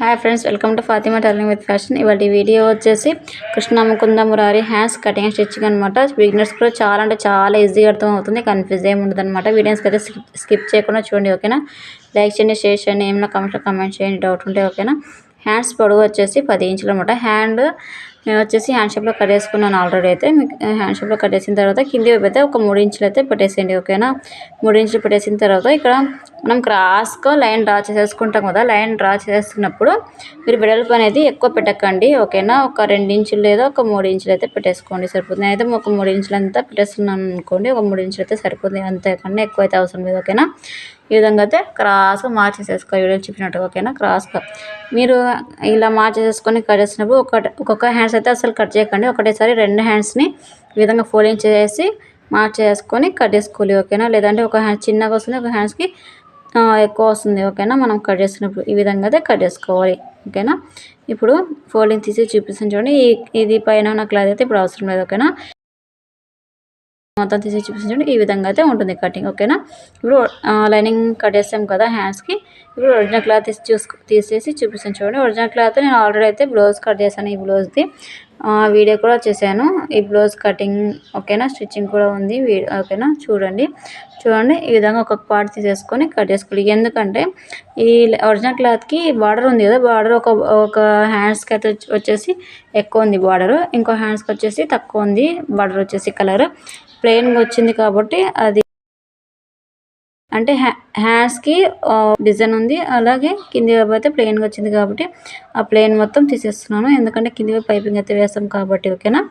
Hi friends welcome to Fatima tailoring with fashion ఇవాటి video వచ్చేసి Krishna Mukunda Murari hands cutting stitching అనమాట beginners కూడా చాలా అంటే చాలా ఈజీగా అర్థం అవుతుంది కన్ఫ్యూజ్ ఏమి ఉండదు అనమాట వీడియోస్కి అయితే స్కిప్ చేయకుండా చూడండి ఓకేనా లైక్ చేయండి షేర్ చేయండి ఏమైనా కమెంట్లో కమెంట్ చేయండి డౌట్ ఉంటే ఓకేనా హ్యాండ్స్ పొడవు వచ్చేసి పది ఇంచులు అనమాట హ్యాండ్ నేను వచ్చేసి హ్యాండ్ షేప్లో కట్ చేసుకున్నాను ఆల్రెడీ అయితే. మీకు హ్యాండ్ షేప్లో కట్ చేసిన తర్వాత కింది వైపు అయితే ఒక మూడు ఇంచులు అయితే పెట్టేసేయండి ఓకేనా మూడు ఇంచులు పెట్టేసిన తర్వాత ఇక్కడ మనం క్రాస్గా లైన్ డ్రా చేసేసుకుంటాం కదా లైన్ డ్రా చేస్తున్నప్పుడు మీరు వెడల్పు అనేది ఎక్కువ పెట్టకండి ఓకేనా? ఒక రెండు ఇంచులు లేదా ఒక మూడు ఇంచులు అయితే పెట్టేసుకోండి సరిపోతుంది. నేనైతే ఒక మూడు ఇంచులు అంతా పెట్టేస్తున్నాను అనుకోండి ఒక మూడు ఇంచులు అయితే సరిపోతుంది. అంతేకన్నా ఎక్కువ అయితే అవసరం లేదు ఓకేనా? ఈ విధంగా అయితే క్రాస్గా మార్చేసేసుకో వీడియో చెప్పినట్టు ఓకేనా? క్రాస్గా. మీరు ఇలా మార్చేసేసుకొని కట్ చేసినప్పుడు ఒక ఒక్కొక్క హ్యాండ్స్ అయితే అసలు కట్ చేయకండి. ఒకటేసారి రెండు హ్యాండ్స్ని ఈ విధంగా ఫోల్డింగ్ చేసి మార్చేసుకొని కట్ చేసుకోవాలి ఓకేనా? లేదంటే ఒక హ్యాండ్ చిన్నగా వస్తుంది ఒక హ్యాండ్స్కి ఎక్కువ వస్తుంది ఓకేనా? మనం కట్ చేసినప్పుడు ఈ విధంగా అయితే కట్ చేసుకోవాలి ఓకేనా? ఇప్పుడు ఫోల్డింగ్ తీసి చూపిస్తాను చూడండి. ఇది పైన ఉన్న క్లాత్ అయితే ఇప్పుడు అవసరం లేదు ఓకేనా? మొత్తం తీసి చూపించండి ఈ విధంగా అయితే ఉంటుంది కటింగ్ ఓకేనా? ఇప్పుడు లైనింగ్ కట్ చేస్తాం కదా హ్యాండ్స్కి ఇప్పుడు ఒరిజినల్ క్లాత్ తీసి చూసు తీసేసి చూపిస్తాను చూడండి. ఒరిజినల్ క్లాత్ నేను ఆల్రెడీ అయితే బ్లౌజ్ కట్ చేశాను ఈ బ్లౌజ్ది వీడియో కూడా చేశాను. ఈ బ్లౌజ్ కటింగ్ ఓకేనా? స్టిచ్చింగ్ కూడా ఉంది. ఓకేనా? చూడండి. చూడండి ఈ విధంగా ఒక పార్ట్ తీసేసుకొని కట్ చేసుకోవాలి. ఎందుకంటే ఈ ఒరిజినల్ క్లాత్కి బార్డర్ ఉంది కదా? బార్డర్ ఒక ఒక హ్యాండ్స్కి అయితే వచ్చేసి ఎక్కువ ఉంది బార్డర్. ఇంకో హ్యాండ్స్కి వచ్చేసి తక్కువ ఉంది బార్డర్ వచ్చేసి కలర్. ప్లెయిన్గా వచ్చింది కాబట్టి అది అంటే హ్యా హ్యాండ్స్కి డిజైన్ ఉంది. అలాగే కింది వైపు అయితే ప్లెయిన్గా వచ్చింది కాబట్టి ఆ ప్లెయిన్ మొత్తం తీసేస్తున్నాను. ఎందుకంటే కింది వైపు పైపింగ్ అయితే వేస్తాం కాబట్టి ఓకేనా?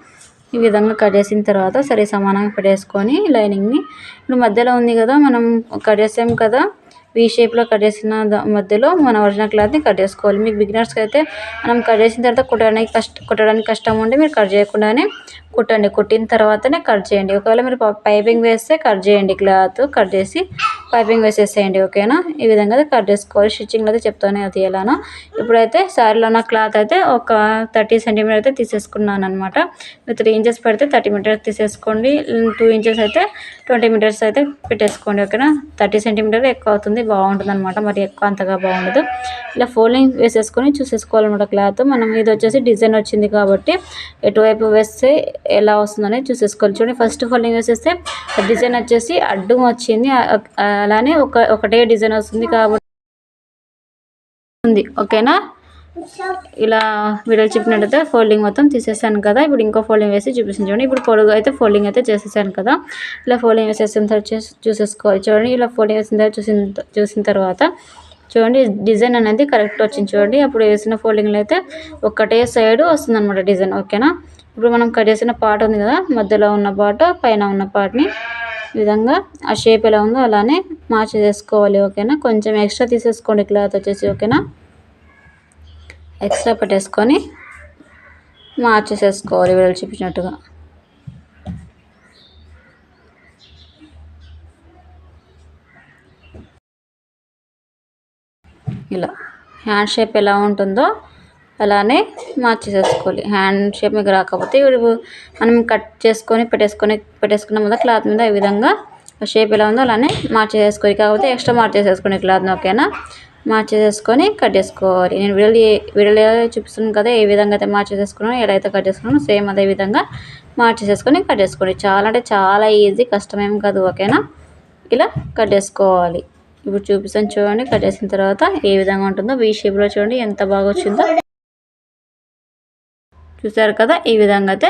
ఈ విధంగా కట్ చేసిన తర్వాత సరే సమానంగా పడేసుకొని లైనింగ్ని ఇప్పుడు మధ్యలో ఉంది కదా మనం కట్ చేసాం కదా వీ షేప్లో కట్ చేసిన మధ్యలో మన ఒరిజినల్ క్లాత్ని కట్ చేసుకోవాలి. మీకు బిగినర్స్కి అయితే మనం కట్ చేసిన తర్వాత కుట్టడానికి కష్ట కుట్టడానికి కష్టం ఉంటే మీరు కట్ చేయకుండానే కుట్టండి. కుట్టిన తర్వాతనే కట్ చేయండి. ఒకవేళ మీరు పైపింగ్ వేస్తే కట్ చేయండి. క్లాత్ కట్ చేసి పైపింగ్ వేసేసేయండి. ఓకేనా ఈ విధంగా కట్ చేసుకోవాలి. స్టిచ్చింగ్ అయితే చెప్తానే అది ఎలానో. ఇప్పుడైతే శారీలో ఉన్న క్లాత్ అయితే ఒక థర్టీ సెంటీమీటర్ అయితే తీసేసుకున్నాను అనమాట మీరు త్రీ ఇంచెస్ పెడితే థర్టీ మీటర్స్ తీసేసుకోండి. టూ ఇంచెస్ అయితే ట్వంటీ మీటర్స్ అయితే పెట్టేసుకోండి. ఓకేనా థర్టీ సెంటీమీటర్ ఎక్కువ అవుతుంది బాగుంటుంది అనమాట మరి ఎక్కువ అంతగా బాగుండదు. ఇలా ఫోల్డింగ్ వేసేసుకొని చూసేసుకోవాలన్నమాట క్లాత్. మనం ఇది వచ్చేసి డిజైన్ వచ్చింది కాబట్టి ఎటువైపు వేస్తే ఎలా వస్తుందని చూసేసుకోవాలి. చూడండి ఫస్ట్ ఫోల్డింగ్ వేసేస్తే డిజైన్ వచ్చేసి అడ్డు వచ్చింది. అలానే ఒక ఒకటే డిజైన్ వస్తుంది కాబట్టి ఉంది. ఓకేనా? ఇలా వీడియోలు చెప్పినట్టయితే ఫోల్డింగ్ మొత్తం తీసేసాను కదా. ఇప్పుడు ఇంకో ఫోల్డింగ్ వేసి చూపిస్తాను చూడండి. ఇప్పుడు పొడుగు అయితే ఫోల్డింగ్ అయితే చేసేసాను కదా. ఇలా ఫోల్డింగ్ వేసేసిన తర్వాత చూసేసుకోవాలి. చూడండి ఇలా ఫోల్డింగ్ వేసిన తర్వాత చూసిన చూసిన తర్వాత చూడండి డిజైన్ అనేది కరెక్ట్ వచ్చింది చూడండి. అప్పుడు వేసిన ఫోల్డింగ్లో అయితే ఒకటే సైడ్ వస్తుందన్నమాట డిజైన్ ఓకేనా? ఇప్పుడు మనం కట్ చేసిన పార్ట్ ఉంది కదా మధ్యలో ఉన్న పార్ట్ పైన ఉన్న పార్ట్ని విధంగా ఆ షేప్ ఎలా ఉందో అలానే మార్చి చేసుకోవాలి ఓకేనా? కొంచెం ఎక్స్ట్రా తీసేసుకోండి క్లాత్ వచ్చేసి ఓకేనా? ఎక్స్ట్రా పెట్టేసుకొని మార్చేసేసుకోవాలి వీళ్ళు చూపించినట్టుగా ఇలా హ్యాండ్ షేప్ ఎలా ఉంటుందో అలానే మార్చేసేసుకోవాలి. హ్యాండ్ షేప్ మీకు రాకపోతే మనం కట్ చేసుకొని పెట్టేసుకొని పెట్టేసుకున్న ముందు క్లాత్ మీద ఈ విధంగా షేప్ ఎలా ఉందో అలానే మార్చేసేసుకోవాలి. కాకపోతే ఎక్స్ట్రా మార్చేసేసుకోండి క్లాత్ని ఓకేనా? మార్చేసేసుకొని కట్ చేసుకోవాలి. నేను వీడియోలు వీడియోలో చూపిస్తున్నాను కదా ఏ విధంగా అయితే మార్చేసేసుకున్నాను ఎలా అయితే కట్ చేసుకున్నాను సేమ్ అదే విధంగా మార్చేసేసుకొని కట్ చేసుకోండి. చాలా అంటే చాలా ఈజీ కష్టమేం కాదు ఓకేనా? ఇలా కట్ చేసుకోవాలి. ఇప్పుడు చూపిస్తాను చూడండి కట్ చేసిన తర్వాత ఏ విధంగా ఉంటుందో వీ షేప్లో చూడండి ఎంత బాగా వచ్చిందో. చూసారు కదా ఈ విధంగా అయితే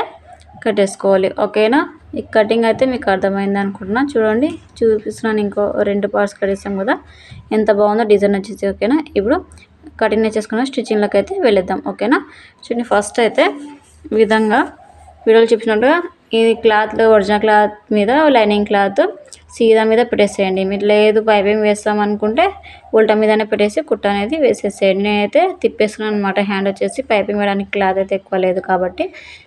కట్టేసుకోవాలి ఓకేనా? ఈ కటింగ్ అయితే మీకు అర్థమైంది అనుకుంటున్నా. చూడండి చూపిస్తున్నాను ఇంకో రెండు పార్ట్స్ కట్టేసాం కదా. ఎంత బాగుందో డిజైన్ వచ్చేసి ఓకేనా? ఇప్పుడు కటింగ్ చేసుకున్న స్టిచ్చింగ్లోకి అయితే వెళ్ళిద్దాం ఓకేనా? చూడండి ఫస్ట్ అయితే విధంగా వీడియోలు చూపించినట్టుగా ఈ క్లాత్ ఒరిజినల్ క్లాత్ మీద లైనింగ్ క్లాత్ సీదా మీద పెట్టేసేయండి. మీరు లేదు పైపింగ్ వేస్తాం అనుకుంటే ఉల్టా మీదనే పెట్టేసి కుట్ట అనేది వేసేసేయండి. నేనైతే తిప్పేస్తున్నాను అనమాట హ్యాండ్ వచ్చేసి పైపింగ్ వేయడానికి క్లాత్ అయితే ఎక్కువ లేదు కాబట్టి.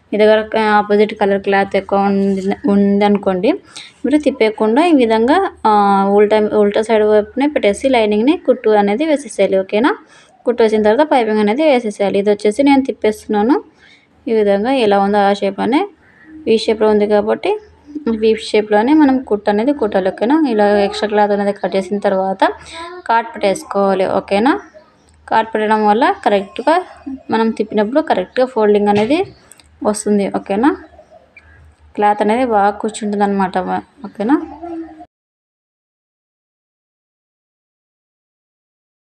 మీ దగ్గర ఆపోజిట్ కలర్ క్లాత్ ఎక్కువ ఉంది ఉందనుకోండి మీరు తిప్పేయకుండా ఈ విధంగా ఉల్టా ఉల్టా సైడ్ వైపునే పెట్టేసి లైనింగ్ని కుట్టు అనేది వేసేసేయాలి. ఓకేనా? కుట్టు వేసిన తర్వాత పైపింగ్ అనేది వేసేసేయాలి. ఇది వచ్చేసి నేను తిప్పేస్తున్నాను. ఈ విధంగా ఎలా ఉందో ఆ షేప్ అనే. ఈ షేప్లో ఉంది కాబట్టి వీప్ షేప్లోనే మనం కుట్ అనేది కుట్టాలి ఓకేనా? ఇలా ఎక్స్ట్రా క్లాత్ అనేది కట్ చేసిన తర్వాత కాట్ పెట్టేసుకోవాలి ఓకేనా? కాట్ పెట్టడం వల్ల కరెక్ట్గా మనం తిప్పినప్పుడు కరెక్ట్గా ఫోల్డింగ్ అనేది వస్తుంది ఓకేనా? క్లాత్ అనేది బాగా కూర్చుంటుంది అనమాట ఓకేనా?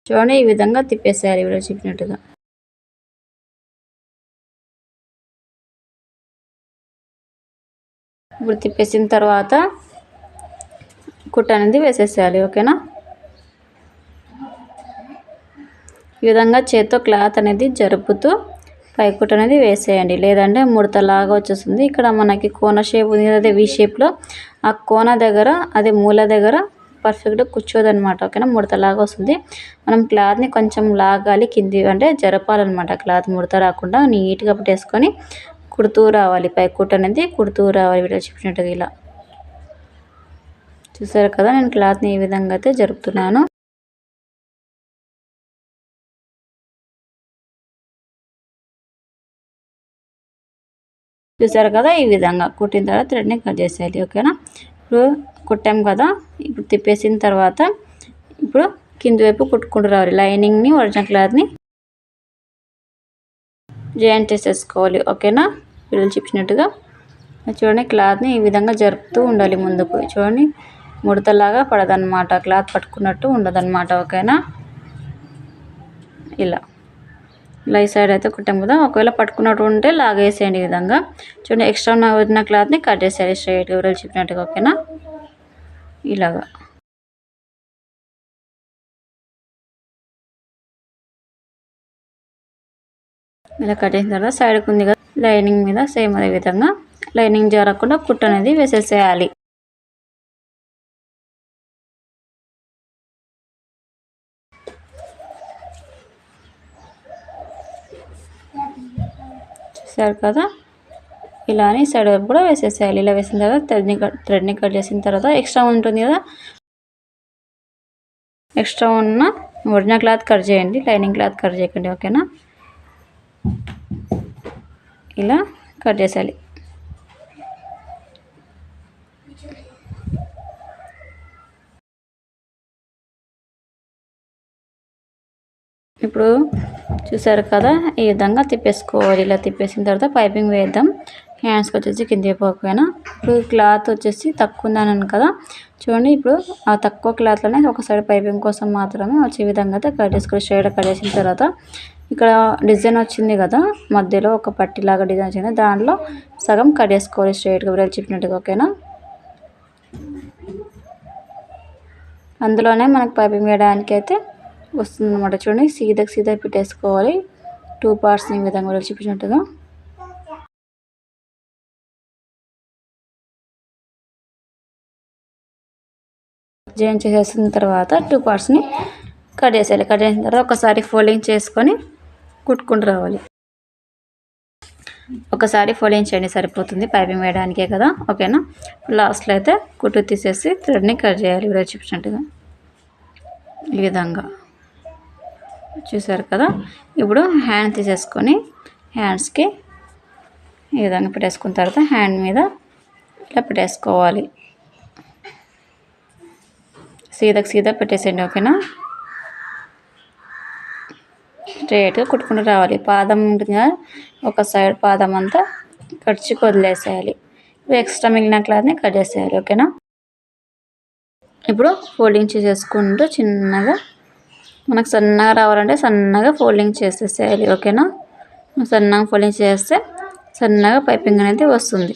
చూడండి ఈ విధంగా తిప్పేసేయాలి ఇప్పుడు చెప్పినట్టుగా ఇప్పుడు తిప్పేసిన తర్వాత కుట్ట అనేది వేసేసేయాలి ఓకేనా? ఈ విధంగా చేత్తో క్లాత్ అనేది జరుపుతూ పైకుట్ అనేది వేసేయండి. లేదంటే ముడతలాగా వచ్చేస్తుంది. ఇక్కడ మనకి కోన షేప్ ఉంది అదే వి షేప్లో ఆ కోన దగ్గర అదే మూల దగ్గర పర్ఫెక్ట్గా కూర్చోదనమాట ఓకేనా? ముడతలాగా వస్తుంది. మనం క్లాత్ని కొంచెం లాగాలి కింది అంటే జరపాలన్నమాట క్లాత్ ముడత రాకుండా నీట్గా పెట్టేసుకొని కుడుతూ రావాలి. పై కుట్ అనేది కుడుతూ రావాలి. వీడియో చెప్పినట్టుగా ఇలా. చూసారు కదా నేను క్లాత్ని ఈ విధంగా అయితే జరుపుతున్నాను. చూసారు కదా ఈ విధంగా కుట్టిన తర్వాత థ్రెడ్ని కట్ చేసేయాలి. ఓకేనా? ఇప్పుడు కుట్టాం కదా ఇప్పుడు తిప్పేసిన తర్వాత ఇప్పుడు కింది వైపు కుట్టుకుంటూ రావాలి. లైనింగ్ని ఒరిజినల్ క్లాత్ని జాయింట్ చేసేసుకోవాలి. ఓకేనా? పిల్లలు చెప్పినట్టుగా చూడండి క్లాత్ని ఈ విధంగా జరుపుతూ ఉండాలి ముందుకు. చూడండి ముడతలాగా పడదన్నమాట. క్లాత్ పట్టుకున్నట్టు ఉండదన్నమాట ఓకేనా? ఇలా. ఇలా ఈ సైడ్ అయితే కుట్టాం కదా ఒకవేళ పట్టుకున్నట్టు ఉంటే లాగేసేయండి ఈ విధంగా. చూడండి ఎక్స్ట్రా ఉన్న క్లాత్ని కట్ చేసేయాలి స్ట్రైట్ ఎవరు చెప్పినట్టుగా ఓకేనా? ఇలాగా. ఇలా కట్టేసిన తర్వాత సైడ్కి ఉంది కదా లైనింగ్ మీద సేమ్ అదే విధంగా లైనింగ్ జరగకుండా కుట్టు అనేది వేసేసేయాలి. చూసారు కదా? ఇలా అని సైడ్ వైపు కూడా వేసేసేయాలి. ఇలా వేసిన తర్వాత థ్రెడ్ని కట్ థ్రెడ్ని కట్ చేసిన తర్వాత ఎక్స్ట్రా ఉంటుంది కదా? ఎక్స్ట్రా ఉన్న ఒరిజినల్ క్లాత్ కట్ చేయండి. లైనింగ్ క్లాత్ కట్ చేయకండి ఓకేనా ఇలా కట్ చేసేయాలి. ఇప్పుడు చూసారు కదా ఈ విధంగా తిప్పేసుకోవాలి. ఇలా తిప్పేసిన తర్వాత పైపింగ్ వేద్దాం. హ్యాండ్స్కి వచ్చేసి కింద పోకపోయినా. ఇప్పుడు క్లాత్ వచ్చేసి తక్కువ ఉందన్నాను కదా. చూడండి ఇప్పుడు ఆ తక్కువ క్లాత్లోనే ఒక సైడ్ పైపింగ్ కోసం మాత్రమే వచ్చే విధంగా అయితే కట్ చేసుకుని షేడ్ కట్ చేసిన తర్వాత ఇక్కడ డిజైన్ వచ్చింది కదా. మధ్యలో ఒక పట్టిలాగా డిజైన్ వచ్చింది. దాంట్లో సగం కట్ చేసుకోవాలి స్ట్రైట్గా విరల్ చెప్పినట్టుగా ఓకేనా? అందులోనే మనకు పైపింగ్ వేయడానికి అయితే వస్తుంది అనమాట చూడండి సీదకు సీదా పెట్టేసుకోవాలి. టూ పార్ట్స్ని ఈ విధంగా చూపించినట్టుగా జాయిన్ చేసేసిన తర్వాత టూ పార్ట్స్ని కట్ చేసేయాలి. కట్ చేసిన తర్వాత ఒకసారి ఫోల్డింగ్ చేసుకొని కుట్టుకుంటూ రావాలి. ఒకసారి ఫోల్డింగ్ చేయండి సరిపోతుంది. పైపింగ్ వేయడానికే కదా. ఓకేనా? లాస్ట్లో అయితే కుట్టు తీసేసి థ్రెడ్ని కట్ చేయాలి ఇలా చూపించినట్టుగా. ఈ విధంగా. చూసారు కదా? ఇప్పుడు హ్యాండ్ తీసేసుకొని హ్యాండ్స్కి ఈ విధంగా పెట్టేసుకున్న తర్వాత హ్యాండ్ మీద ఇట్లా పెట్టేసుకోవాలి. సీదకు సీదా పెట్టేసేయండి ఓకేనా? స్ట్రేట్గా కుట్టుకుంటూ రావాలి. పాదం ఉంటుందిగా ఒక సైడ్ పాదం అంతా కడిచి వదిలేసేయాలి. ఎక్స్ట్రా మిగిలిన క్లాత్ని కట్ చేసేయాలి ఓకేనా? ఇప్పుడు ఫోల్డింగ్ చేసేసుకుంటూ చిన్నగా మనకు సన్నగా రావాలంటే సన్నగా ఫోల్డింగ్ చేసేసేయాలి ఓకేనా? సన్నగా ఫోల్డింగ్ చేస్తే సన్నగా పైపింగ్ అనేది వస్తుంది.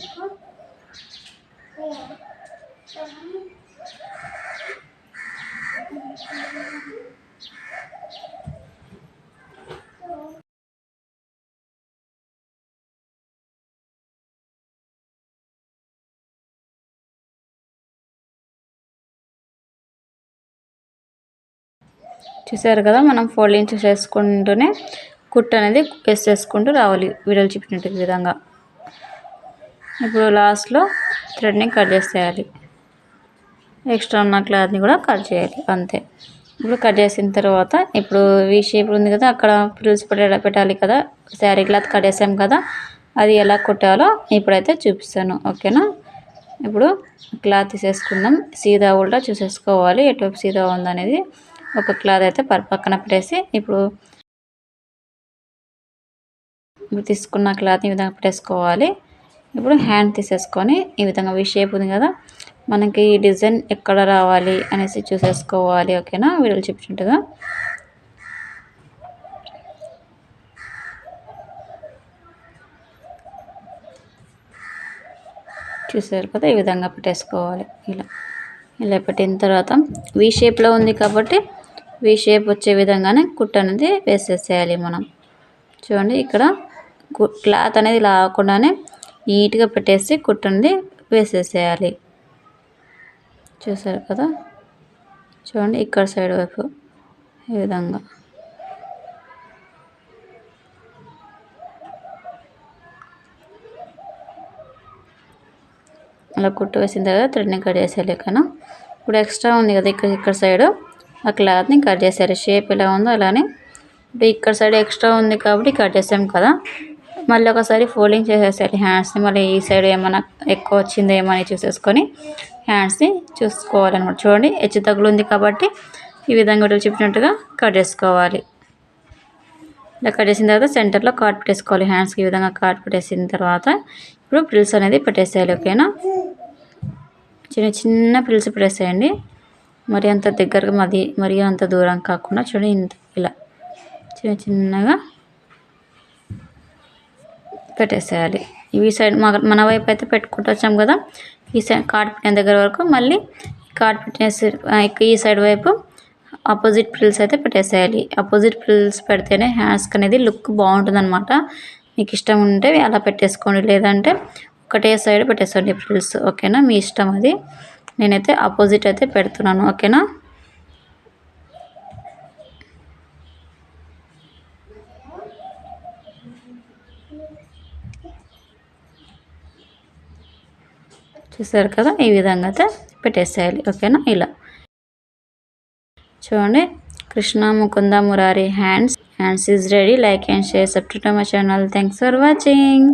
చూసారు కదా మనం ఫోల్డింగ్ చేసుకుంటూనే కుట్ అనేది వేసేసుకుంటూ రావాలి. వీడియోలు చెప్పినట్టు విధంగా. ఇప్పుడు లాస్ట్లో థ్రెడ్ని కట్ చేసేయాలి. ఎక్స్ట్రా ఉన్న క్లాత్ని కూడా కట్ చేయాలి అంతే. ఇప్పుడు కట్ చేసిన తర్వాత ఇప్పుడు వీ షేప్ ఉంది కదా అక్కడ ఫ్రిల్స్ పెట్ట పెట్టాలి కదా శారీ క్లాత్ కట్ చేసాం కదా అది ఎలా కుట్టాలో ఇప్పుడైతే చూపిస్తాను ఓకేనా? ఇప్పుడు క్లాత్ తీసేసుకుందాం. సీదా ఉల్టా చూసేసుకోవాలి ఎటువైపు సీదా ఉందనేది ఒక క్లాత్ అయితే పక్కన పెట్టేసి ఇప్పుడు తీసుకున్న క్లాత్ ఈ విధంగా పెట్టేసుకోవాలి. ఇప్పుడు హ్యాండ్ తీసేసుకొని ఈ విధంగా వి షేప్ ఉంది కదా మనకి ఈ డిజైన్ ఎక్కడ రావాలి అనేసి చూసేసుకోవాలి ఓకేనా? వీడియోలు చెప్పినట్టుగా చూసారు కదా ఈ విధంగా పెట్టేసుకోవాలి. ఇలా ఇలా పెట్టిన తర్వాత వి షేప్లో ఉంది కాబట్టి వి షేప్ వచ్చే విధంగానే కుట్ అనేది వేసేసేయాలి మనం. చూడండి ఇక్కడ క్లాత్ అనేది లాగకుండానే నీట్గా పెట్టేసి కుట్ అనేది వేసేసేయాలి. చూసారు కదా? చూడండి ఇక్కడ సైడ్ వైపు ఈ విధంగా. అలా కుట్టు వేసిన తర్వాత థ్రెడ్ని కట్ చేసేయాలి ఇక్కడ ఇప్పుడు ఎక్స్ట్రా ఉంది కదా ఇక్కడ ఇక్కడ సైడ్ ఆ క్లాత్ని కట్ చేశారు. షేప్ ఎలా ఉందో అలానే ఇప్పుడు ఇక్కడ సైడ్ ఎక్స్ట్రా ఉంది కాబట్టి కట్ చేసాం కదా. మళ్ళీ ఒకసారి ఫోల్డింగ్ చేసేసేయాలి. హ్యాండ్స్ని మళ్ళీ ఈ సైడ్ ఏమైనా ఎక్కువ వచ్చిందో ఏమని చూసేసుకొని హ్యాండ్స్ని చూసుకోవాలన్నమాట. చూడండి హెచ్చు తగులు ఉంది కాబట్టి ఈ విధంగా చెప్పినట్టుగా కట్ చేసుకోవాలి. ఇలా కట్ చేసిన తర్వాత సెంటర్లో కాట్ పెట్టేసుకోవాలి. హ్యాండ్స్కి ఈ విధంగా కాట్ పెట్టేసిన తర్వాత ఇప్పుడు ప్రిల్స్ అనేది పెట్టేసేయాలి. ఓకేనా? చిన్న చిన్న ప్రిల్స్ పెట్టేసేయండి. మరి అంత దగ్గరగా మది మరి అంత దూరం కాకుండా చూడండి ఇంత ఇలా చిన్న చిన్నగా పెట్టేసేయాలి. ఈ సైడ్ మన వైపు అయితే పెట్టుకుంటూ వచ్చాం కదా ఈ సైడ్ కార్డ్ పెట్టిన దగ్గర వరకు మళ్ళీ కార్డ్ పెట్టేసి ఈ సైడ్ వైపు ఆపోజిట్ ప్రిల్స్ అయితే పెట్టేసేయాలి. ఆపోజిట్ ప్రిల్స్ పెడితేనే హ్యాండ్స్కి అనేది లుక్ బాగుంటుందన్నమాట. మీకు ఇష్టం ఉంటే అలా పెట్టేసుకోండి లేదంటే ఒకటే సైడ్ పెట్టేసుకోండి ప్రిల్స్ ఓకేనా? మీ ఇష్టం అది. నేనైతే ఆపోజిట్ అయితే పెడుతున్నాను ఓకేనా? చూసారు కదా ఈ విధంగా అయితే పెట్టేసేయాలి ఓకేనా? ఇలా. చూడండి Krishna Mukunda Murari hands. Hands is ready. Like and share. Subscribe my channel. Thanks for watching.